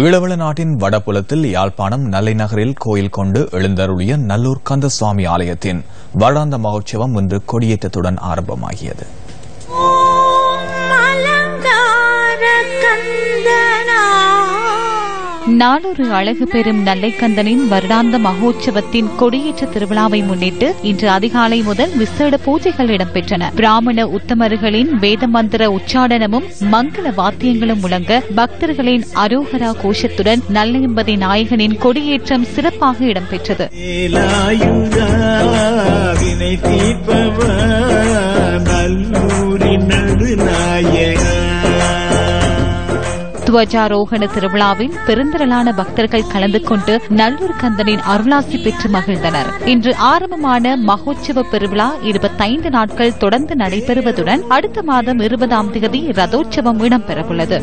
ஈழவள நாட்டின் வடபுலத்தில் யாழ்ப்பாணம் நல்லைநகரில் கோயில் கொண்டு எழுந்தருளிய நல்லூர் கந்தசுவாமி ஆலயத்தின் வருடாந்த மகோற்சவம் இன்று கொடியேற்றத்துடன் ஆரம்பமாகியது. நாளொரு அழகு பெறும் நல்லைக்கந்தனின் வருடாந்த மகோற்சவத்தின் கொடியேற்ற திருவிழாவை முன்னிட்டு இன்று அதிகாலை முதல் விசேட பூஜைகள் இடம்பெற்றன. பிராமண உத்தமர்களின் வேத மந்திர உச்சாடனமும் மங்கள வாத்தியங்களும் முழங்க பக்தர்களின் அரோகரா கோஷத்துடன் நல்லெம்பதி நாயகனின் கொடியேற்றம் சிறப்பாக இடம்பெற்றது. நல்லூரின் துவஜாரோகண திருவிழாவில் பெருந்திரளான பக்தர்கள் கலந்து கொண்டு நல்லூர் கந்தனின் அருளாசி பெற்று மகிழ்ந்தனர். இன்று ஆரம்பமான மகோற்சவ பெருவிழா இருபத்தைந்து நாட்கள் தொடர்ந்து நடைபெறுவதுடன் அடுத்த மாதம் இருபதாம் தேதி ரதோற்சவம் இடம்பெறவுள்ளது.